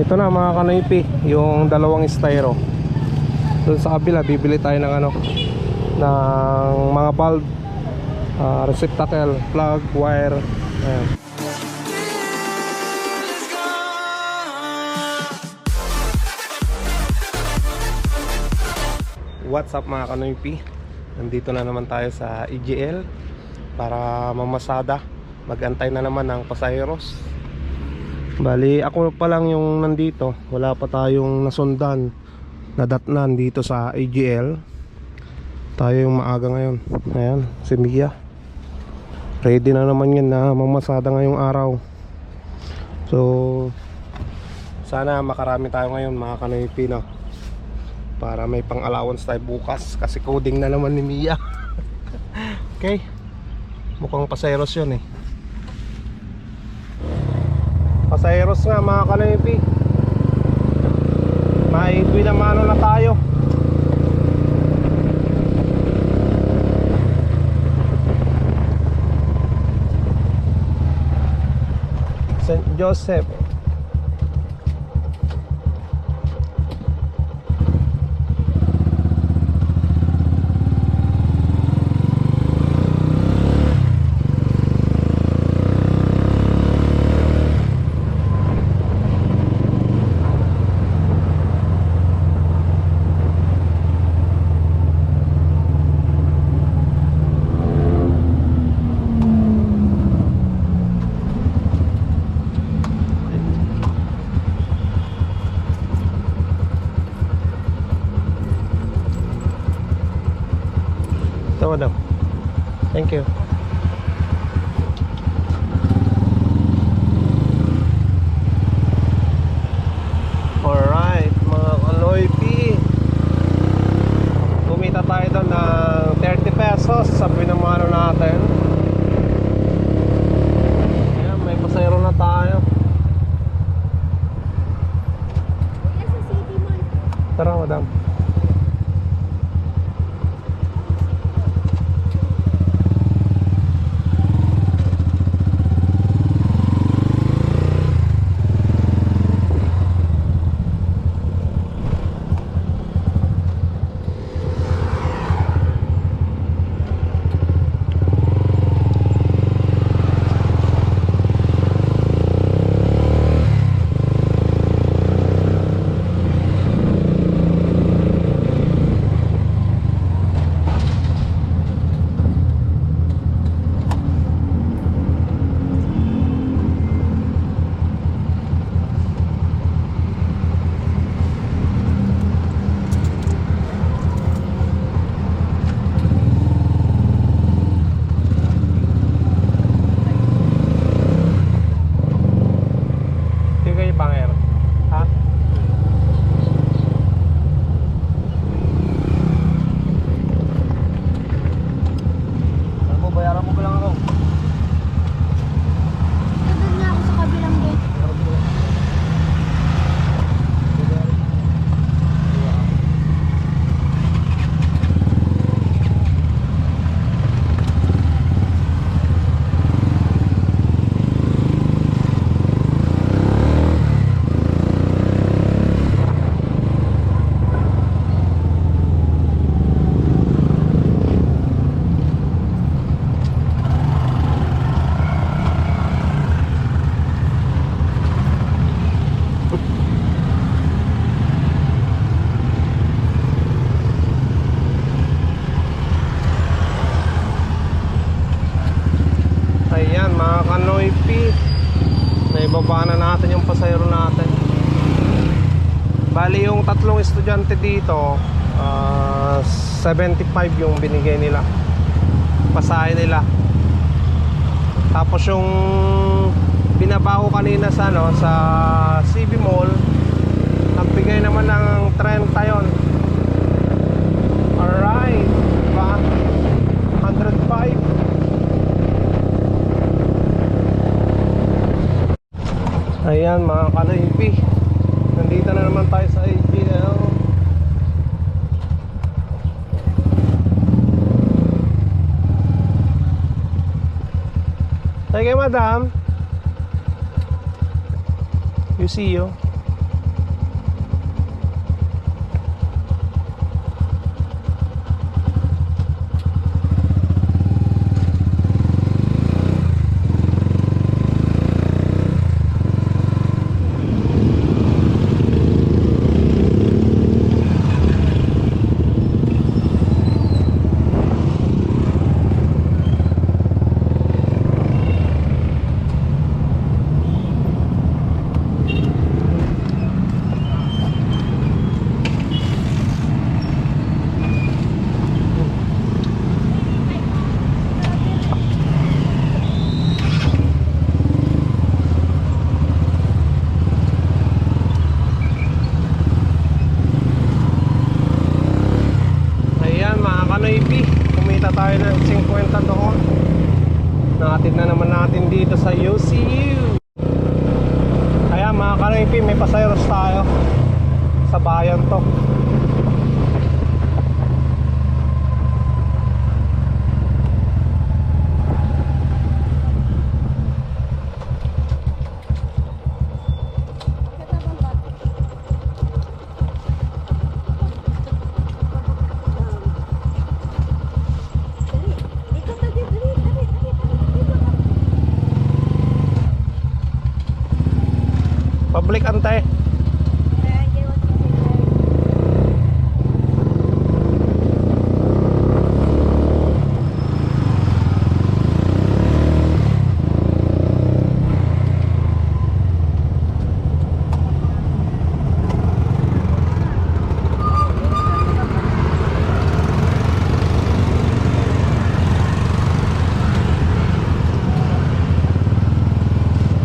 Ito na mga kanoypi, yung dalawang styro. Doon sa kabila, bibili tayo ng ano, ng mga bulb, ah, receptacle, plug, wire. Ayan. What's up mga kanoypi? Nandito na naman tayo sa EGL para mamasada. Magantay na naman ng pasayeros. Bali, ako pa lang yung nandito. Wala pa tayong nasundan na datnan dito sa AGL. Tayo yung maaga ngayon. Ayan, si Mia. Ready na naman yan na mamasada ngayong araw. So, sana makarami tayo ngayon mga Kanoy Pino. Para may pang allowance tayo bukas kasi coding na naman ni Mia. okay. Mukhang paseros yun eh. Paseros nga mga Kanoy May na mano na tayo. St. Joseph Bali yung tatlong estudyante dito, ah, 75 yung binigay nila. Pasahe nila. Tapos yung binaba ko kanina sa ano, sa CB Mall, nagbigay naman ng 30 yon. Alright, diba? 105. Ayan mga kanoypi Nandito na naman tayo sa Thank you madam. You see you Sa bayan to. Public antay.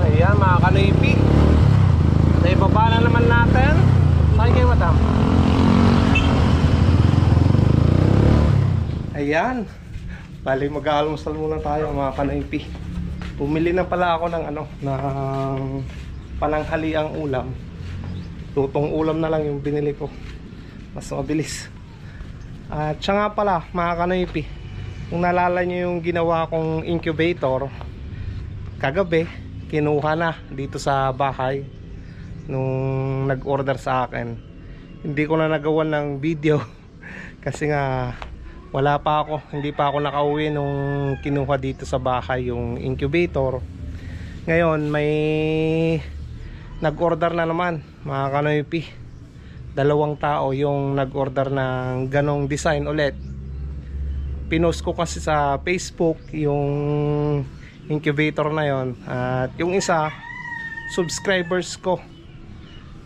Ayan mga kanoipi. Sa ibaba na naman natin. Saan kayo madam? Ayan. Bali mag-aalmusal muna tayo mga kanoipi. Bumili na pala ako ng ano, ng pananghaliang ulam. Lutong ulam na lang yung binili ko. Mas mabilis. At siya nga pala mga kanoipi. Kung nalala nyo yung ginawa kong incubator, kagabi, kinuha na dito sa bahay nung nag-order sa akin. Hindi ko na nagawa ng video kasi nga wala pa ako, hindi pa ako nakauwi nung kinuha dito sa bahay yung incubator. Ngayon may nag-order na naman mga kanoypi. Dalawang tao yung nag-order ng ganong design ulit. Pinost ko kasi sa Facebook yung incubator na yon at yung isa subscribers ko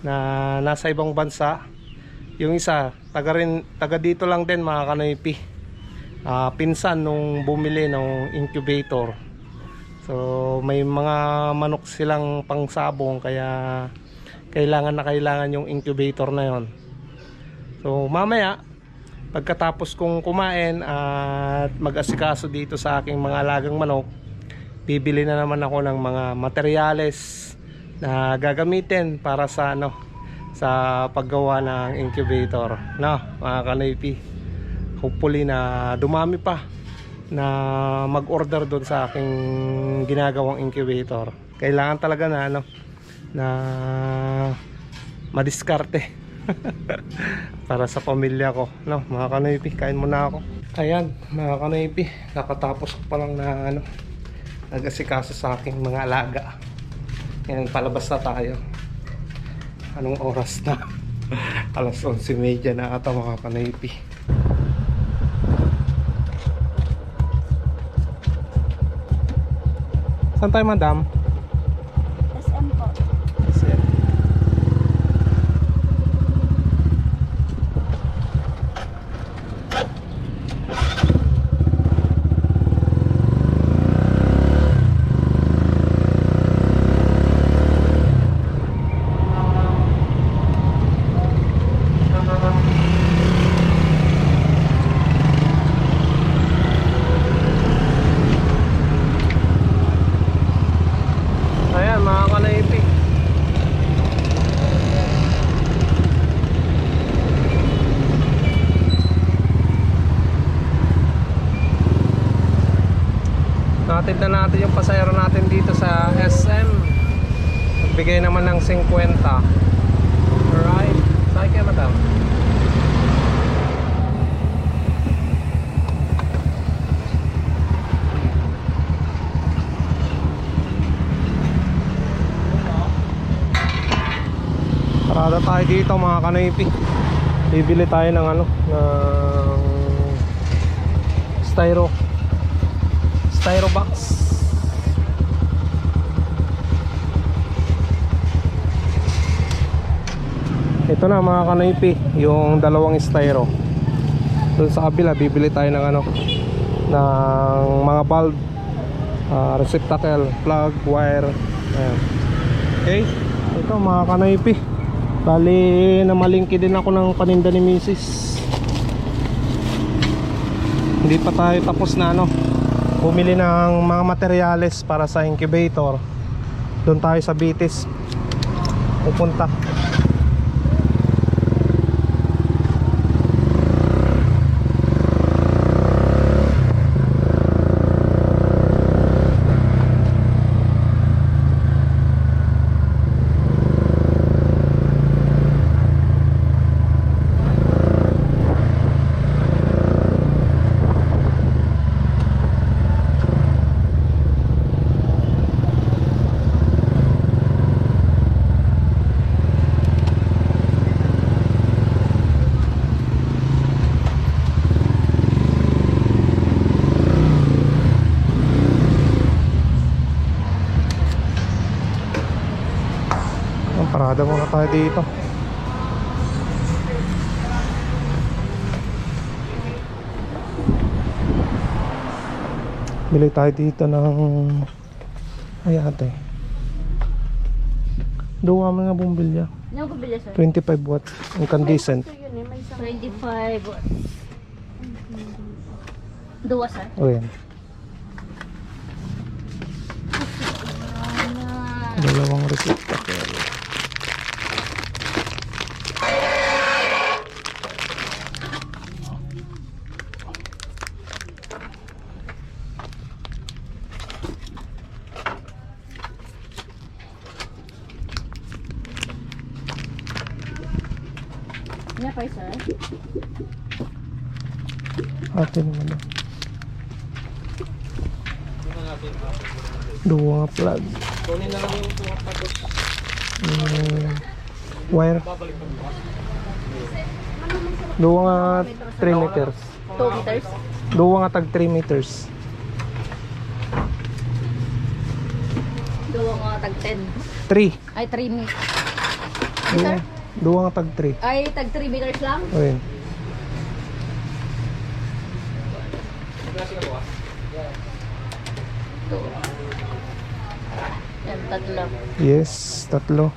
na nasa ibang bansa yung isa taga rin taga dito lang din mga kanoypi Ah, pinsan nung bumili ng incubator. So may mga manok silang pangsabong kaya kailangan na kailangan yung incubator na yon so mamaya pagkatapos kong kumain at mag-asikaso dito sa aking mga alagang manok bibili na naman ako ng mga materyales na gagamitin para sa ano sa paggawa ng incubator. No mga kanoypi hopefully na dumami pa na mag-order doon sa aking ginagawang incubator. Kailangan talaga na ano na madiskarte para sa pamilya ko. No mga kanoypi kain muna ako. Ayan mga kanoypi kakatapos ko pa lang na ano nag-asikaso sa aking mga alaga. Ngayon palabas na tayo. Anong oras na? Alas 11.30 na ata mga kanoypi saan tayo madam? SM po. Ayan mga kanaypi Natid na natin yung pasayro natin dito sa SM Nagbigay naman ng 50 Alright Saan madam? Parada tayo dito mga kanoypi. Bibili tayo ng ano, ng styro styro box. Ito na mga kanoypi, yung dalawang styro. Doon sa kabila bibili tayo ng ano ng mga bulb, ah, receptacle, plug, wire. Ayan. Okay? Ito mga kanoypi. Bali, namalingki din ako ng paninda ni Mrs. Hindi pa tayo tapos na ano. Bumili ng mga materyales para sa incubator. Doon tayo sa Bitis. pupunta. Parada muna tayo dito. Bili tayo dito ng ay ate. Duwa mo nga bumbilya. Ano ko bilya, sir? 25 watts. Incandescent. 25. Dua, sir. O yan. Dalawang resita. Ano pa, sir? Ate naman na. Duwa nga plug. Mm, wire. Duwa nga 3 meters. 2 meters. Duwa nga tag 3 meters. Dua nga tag 10. 3. Ay, 3 meters. Duwa, duwa nga tag 3. Ay, tag 3 meters lang. O yan. Tatlo. Yes, tatlo.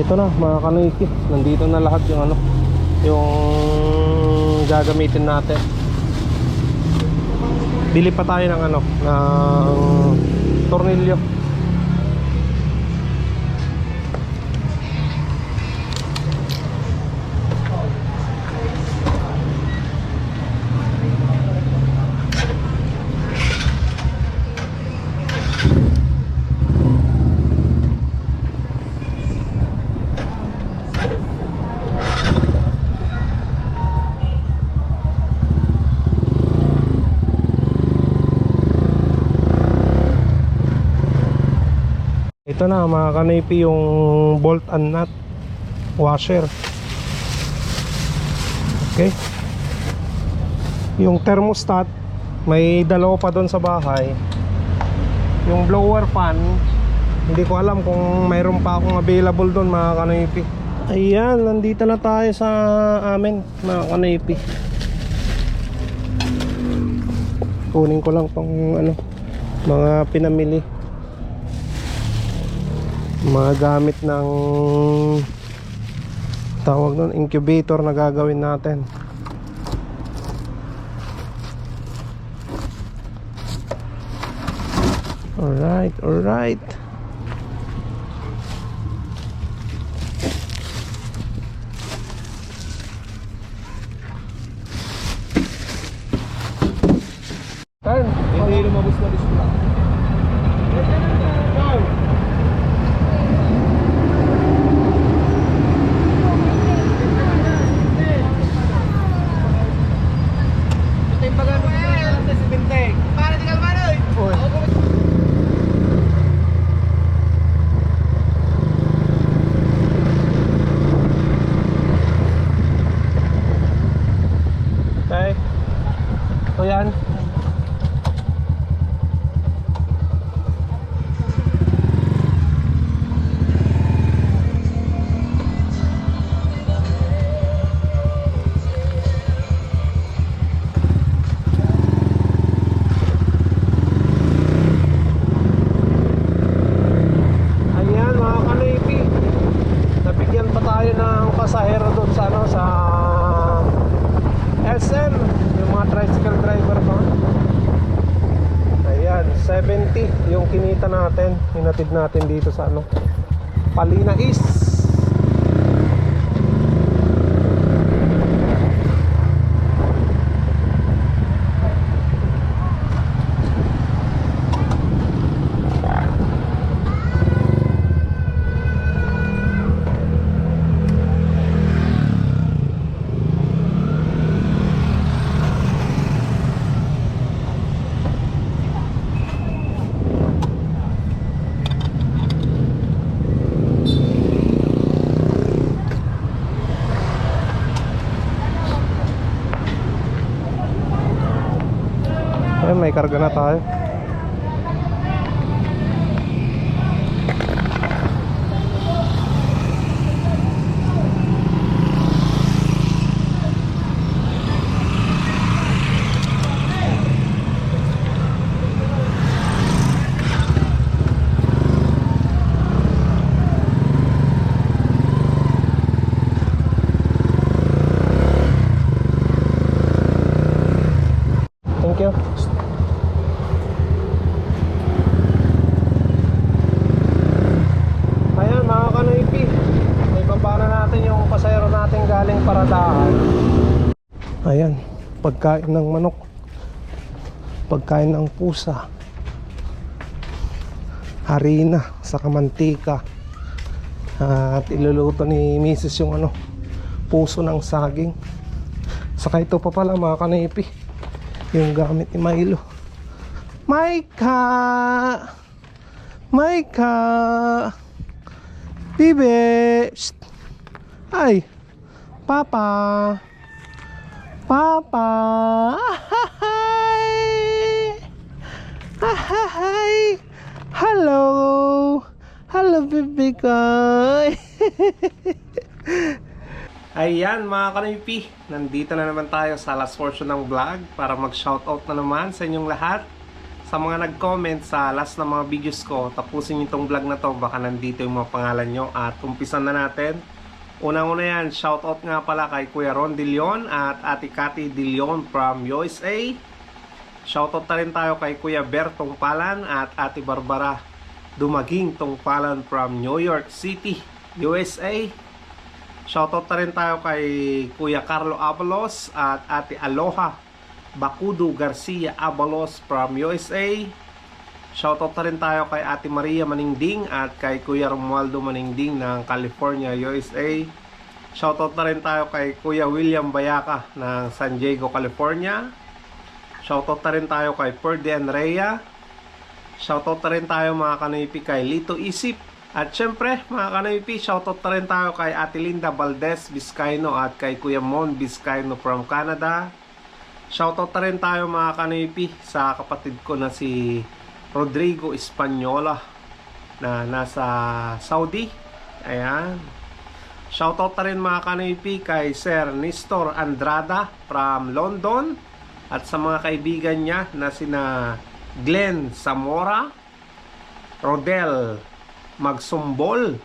Ito na mga kanoiki. Nandito na lahat yung ano, yung gagamitin natin. Bili pa tayo ng ano, ng tornilyo. Ito na mga kanipi yung bolt and nut washer. Okay. Yung thermostat may dalawa pa doon sa bahay. Yung blower fan hindi ko alam kung mayroon pa akong available doon mga kanipi. Ayan, nandito na tayo sa amin mga kanipi. Kunin ko lang pang ano mga pinamili mga gamit ng tawag nun incubator na gagawin natin. Alright alright hinatid natin dito sa ano, Palina East. May karga na tayo. Thank you. Ayan mga kanoipi May na natin yung pasayro natin galing paradahan. Ayan Pagkain ng manok. Pagkain ng pusa. Harina sa kamantika. At iluluto ni Mrs. yung ano Puso ng saging. Saka ito pa pala mga kanoipi Yung gamit ni Milo. Maika! Maika! Bibe! Shh. Ay Papa. Papa. Ahahay. Ahahay. Hello. Hello baby ko. Ayan mga kanipi Nandito na naman tayo sa last portion ng vlog Para mag shoutout na naman sa inyong lahat. Sa mga nag-comment sa last na mga videos ko Tapusin nyo itong vlog na to. Baka nandito yung mga pangalan nyo. At umpisan na natin Unang-una yan Shoutout nga pala kay Kuya Ron De Leon At Ate Cathy De Leon from USA Shoutout na rin tayo kay Kuya Bertong Palan At Ate Barbara Dumaging Tongpalan from New York City USA Shoutout na rin tayo kay Kuya Carlo Abalos at Ate Aloha Bakudo Garcia Abalos from USA. Shoutout na rin tayo kay Ate Maria Maningding at kay Kuya Romualdo Maningding ng California, USA. Shoutout na rin tayo kay Kuya William Bayaka ng San Diego, California. Shoutout na rin tayo kay Ferdian Rhea. Shoutout na rin tayo mga kanipi kay Lito Isip at syempre, mga kanoypi, shoutout na rin tayo kay Ate Linda Valdez Vizcaino at kay Kuya Mon Vizcaino from Canada. Shoutout na rin tayo mga kanoypi sa kapatid ko na si Rodrigo Espanyola na nasa Saudi. Ayan. Shoutout na rin mga kanoypi kay Sir Nestor Andrada from London at sa mga kaibigan niya na sina Glenn Zamora, Rodel magsumbol.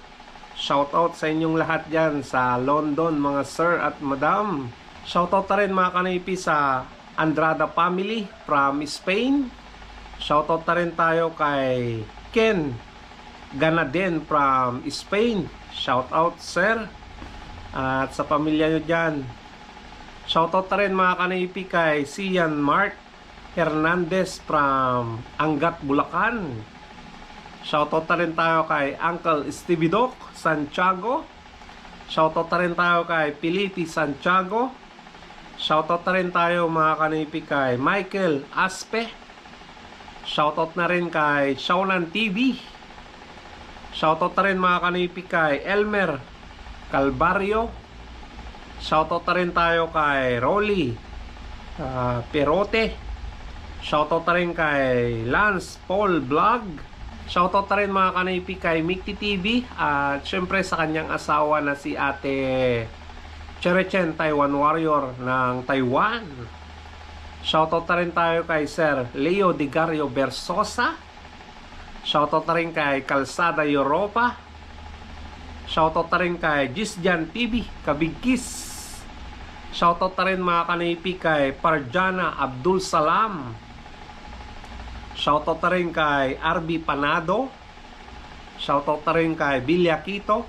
Shoutout sa inyong lahat dyan sa London mga sir at madam. Shoutout na rin mga kanipi sa Andrada family from Spain. Shoutout na rin tayo kay Ken Ganaden from Spain. Shoutout sir. At sa pamilya nyo dyan. Shoutout na rin mga kanipi kay Sian Mark Hernandez from Angat, Bulacan. Shoutout na rin tayo kay Uncle Stevie Doc Santiago. Shoutout na rin tayo kay Felipe Santiago. Shoutout na rin tayo mga kanipi kay Michael Aspe. Shoutout na rin kay Shaunan TV. Shoutout na rin mga kanipi kay Elmer Calvario. Shoutout na rin tayo kay Rolly ah, Perote. Shoutout na rin kay Lance Paul Vlog. Shoutout na rin mga kanipi kay Mikti TV at syempre sa kanyang asawa na si ate Cherechen Taiwan Warrior ng Taiwan. Shoutout na rin tayo kay Sir Leo Digario Bersosa. Shoutout na rin kay Calzada Europa. Shoutout na rin kay Gisjan TV Kabigkis. Shoutout na rin mga kanipi kay Parjana Abdul Salam. Shoutout na rin kay RB Panado. Shoutout na rin kay Bilya Quito.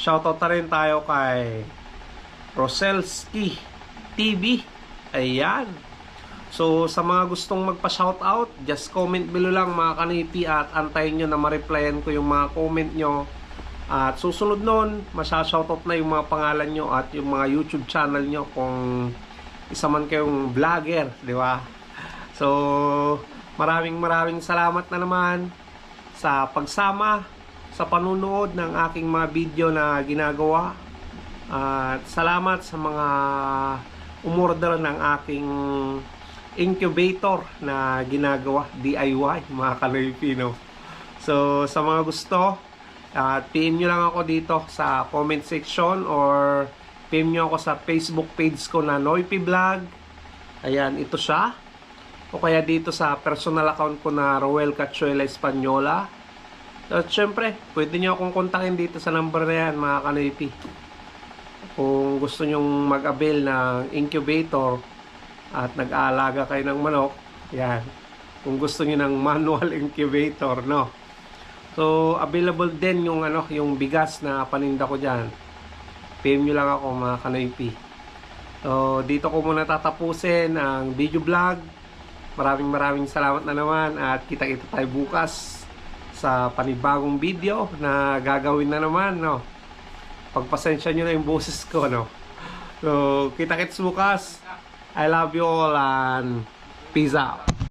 Shoutout na rin tayo kay Roselski TV. Ayan. So, sa mga gustong magpa-shoutout, just comment below lang mga kanipi at antayin nyo na ma-replyan ko yung mga comment nyo. At susunod nun, masya-shoutout na yung mga pangalan nyo at yung mga YouTube channel nyo kung isa man kayong vlogger, di ba? So, maraming maraming salamat na naman sa pagsama sa panunood ng aking mga video na ginagawa. At salamat sa mga umorder ng aking incubator na ginagawa DIY mga Kanoy Pino. So sa mga gusto, at PM nyo lang ako dito sa comment section or PM nyo ako sa Facebook page ko na Noipi Vlog. Ayan, ito siya. O kaya dito sa personal account ko na Roel Cachuela Española. At syempre, pwede nyo akong kontakin dito sa number na yan mga kanoypi. Kung gusto nyong mag-avail ng incubator at nag-aalaga kayo ng manok, yan. Kung gusto niyo ng manual incubator, no. So, available din yung ano, yung bigas na paninda ko diyan. PM nyo lang ako mga kanoypi. So, dito ko muna tatapusin ang video vlog. Maraming maraming salamat na naman at kita-kita tayo bukas sa panibagong video na gagawin na naman, no. Pagpasensya nyo na yung boses ko, no. So, kita-kits bukas. I love you all and peace out.